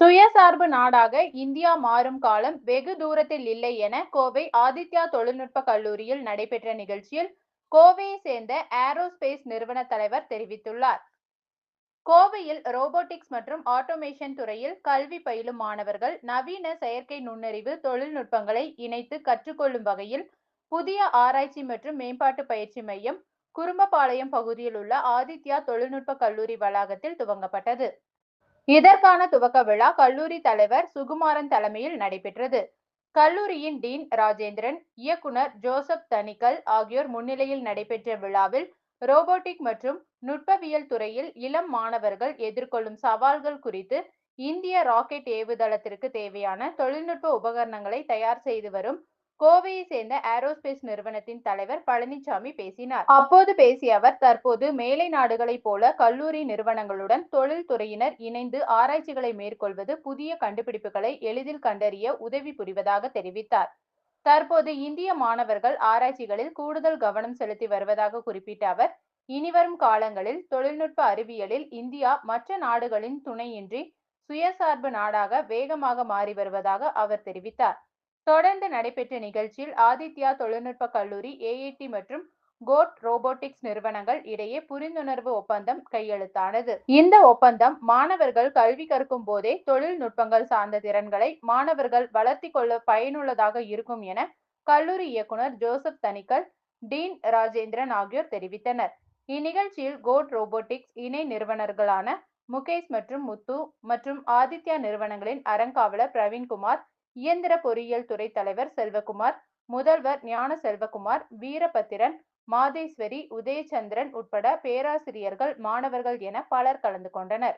சுயசார்பு நாடாக இந்தியா மாறும் காலம் வெகு தூரத்தில் இல்லை என கோவை ஆதித்யா தொழில்நுட்ப கல்லூரியில் நடைபெற்ற நிகழ்ச்சியில் கோவையை சேர்ந்த ஏரோஸ்பேஸ் நிறுவன தலைவர் தெரிவித்துள்ளார். கோவையில் ரோபோட்டிக்ஸ் மற்றும் ஆட்டோமேஷன் துறையில் கல்வி பயிலும் மாணவர்கள் நவீன செயற்கை நுண்ணறிவு தொழில்நுட்பங்களை இணைத்து கற்றுக்கொள்ளும் வகையில் புதிய ஆராய்ச்சி மற்றும் மேம்பாட்டு பயிற்சி மையம் குறும்பபாளையம் பகுதியில் உள்ள ஆதித்யா தொழில்நுட்ப கல்லூரி வளாகத்தில் துவங்கப்பட்டது. இதற்கான துவக்க விழா கல்லூரி தலைவர் சுகுமாரன் தலைமையில் நடைபெற்றது. கல்லூரியின் டீன் ராஜேந்திரன் இயக்குனர் ஜோசப் தனிக்கல் ஆகியோர் முன்னிலையில் நடைபெற்ற விழாவில் ரோபோட்டிக் மற்றும் நுட்பவியல் துறையில் இளம் மாணவர்கள் எதிர்கொள்ளும் சவால்கள் குறித்து இந்திய ராக்கெட் ஏவுதளத்திற்கு தேவையான தொழில்நுட்ப உபகரணங்களை தயார் செய்து வரும் கோவையை சேர்ந்த ஏரோஸ்பேஸ் நிறுவனத்தின் தலைவர் பழனிசாமி பேசினார். அப்போது பேசிய அவர் தற்போது மேலை நாடுகளைப் போல கல்லூரி நிறுவனங்களுடன் தொழில் துறையினர் இணைந்து ஆராய்ச்சிகளை மேற்கொள்வது புதிய கண்டுபிடிப்புகளை எளிதில் கண்டறிய உதவி புரிவதாக தெரிவித்தார். தற்போது இந்திய மாணவர்கள் ஆராய்ச்சிகளில் கூடுதல் கவனம் செலுத்தி வருவதாக குறிப்பிட்ட அவர் இனிவரும் காலங்களில் தொழில்நுட்ப அறிவியலில் இந்தியா மற்ற நாடுகளின் துணையின்றி சுயசார்பு நாடாக வேகமாக மாறி வருவதாக அவர் தெரிவித்தார். தொடர்ந்து நடைபெற்ற நிகழ்ச்சியில் ஆதித்யா தொழில்நுட்ப கல்லூரி ஏஐடி மற்றும் கோட் ரோபோட்டிக்ஸ் நிறுவனங்கள் இடையே புரிந்துணர்வு ஒப்பந்தம் கையெழுத்தானது. இந்த ஒப்பந்தம் மாணவர்கள் கல்வி கற்கும் போதே தொழில்நுட்பங்கள் சார்ந்த திறன்களை மாணவர்கள் வளர்த்தி கொள்ள பயனுள்ளதாக இருக்கும் என கல்லூரி இயக்குனர் ஜோசப் தனிக்கல் டீன் ராஜேந்திரன் ஆகியோர் தெரிவித்தனர். இந்நிகழ்ச்சியில் கோட் ரோபோட்டிக்ஸ் இணை நிறுவனர்களான முகேஷ் மற்றும் முத்து மற்றும் ஆதித்யா நிறுவனங்களின் அறங்காவலர் பிரவீன்குமார் இயந்திர பொறியியல் துறை தலைவர் செல்வகுமார் முதல்வர் ஞான செல்வகுமார் வீரபத்திரன் மாதேஸ்வரி உதயச்சந்திரன் உட்பட பேராசிரியர்கள் மாணவர்கள் என பலர் கலந்து கொண்டனர்.